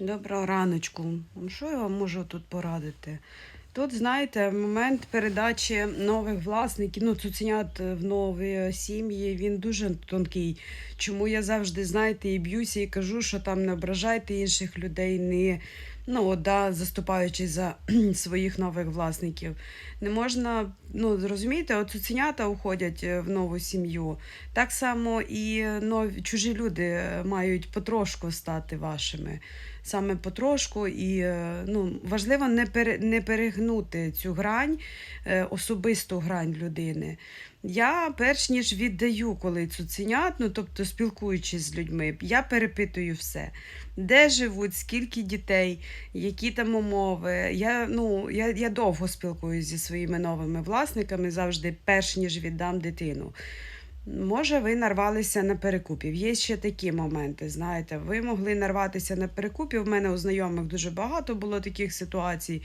Доброго раночку. Ну, Що я вам можу тут порадити? Тут, знаєте, момент передачі нових власників, ну, цуценят в нові сім'ї, він дуже тонкий. Чому я завжди, знаєте, і б'юся, і кажу, що там не ображайте інших людей, не ну, да, заступаючись за своїх нових власників. Не можна, ну, розумієте, от цуценята уходять е, в нову сім'ю. Так само і нові, чужі люди е, мають потрошку стати вашими. Саме потрошку, і е, ну, важливо не, пере, не перегнути цю грань, е, особисту грань людини. Я перш ніж віддаю, коли цуценят, ну тобто спілкуючись з людьми, я перепитую все. Де живуть, скільки дітей, які там умови. Я, ну, я, я довго спілкуюся зі своїми новими власниками завжди, перш ніж віддам дитину. Може, ви нарвалися на перекупів. Є ще такі моменти. Знаєте, ви могли нарватися на перекупів. У мене у знайомих дуже багато було таких ситуацій.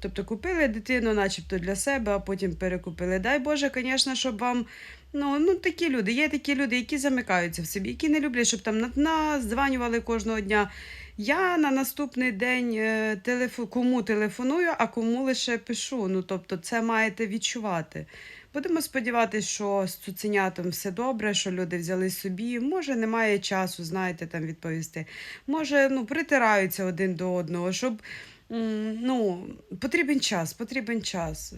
Тобто купили дитину, начебто для себе, а потім перекупили. Дай Боже, звісно, щоб вам. Ну, ну такі люди. Є такі люди, які замикаються в собі, які не люблять, щоб там наздзванювали кожного дня. Я на наступний день е, телефу... кому телефоную, а кому лише пишу. Ну, тобто, це маєте відчувати. Будемо сподіватися, що з цуценятом все добре, що люди взяли собі. Може, немає часу, знаєте, там відповісти. Може, ну, притираються один до одного, щоб. Ну, потрібен час, потрібен час.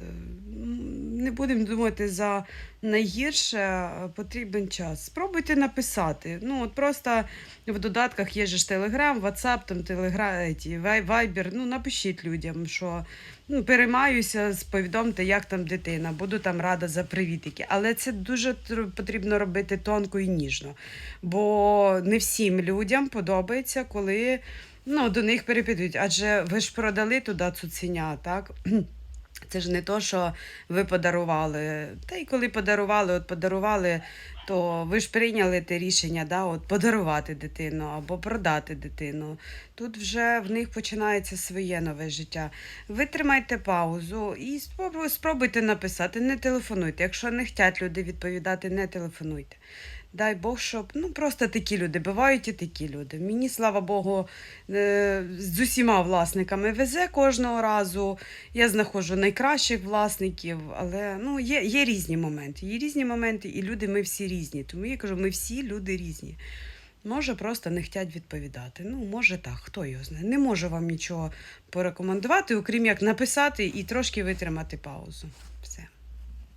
Не будемо думати за найгірше, потрібен час. Спробуйте написати. Ну, от просто в додатках є ж Telegram, WhatsApp, там Telegram, ті, Вай- Viber. Ну, напишіть людям, що ну, переймаюся, повідомте, як там дитина, буду там рада за привітики. Але це дуже потрібно робити тонко і ніжно. Бо не всім людям подобається, коли ну, до них перепитують. Адже ви ж продали туди цуценя, так? Це ж не то, що ви подарували. Та й коли подарували, от подарували, то ви ж прийняли те рішення, да, от подарувати дитину або продати дитину. Тут вже в них починається своє нове життя. Витримайте паузу і спробуйте написати, не телефонуйте. Якщо не хочуть люди відповідати, не телефонуйте. Дай Бог, щоб ну просто такі люди бувають і такі люди. Мені, слава Богу, е, з усіма власниками везе кожного разу. Я знаходжу найкращих власників, але ну, є, є різні моменти. Є різні моменти, і люди ми всі різні. Тому я кажу, ми всі люди різні. Може, просто не хочуть відповідати. Ну, може так, хто його знає. Не можу вам нічого порекомендувати, окрім як написати і трошки витримати паузу. Все.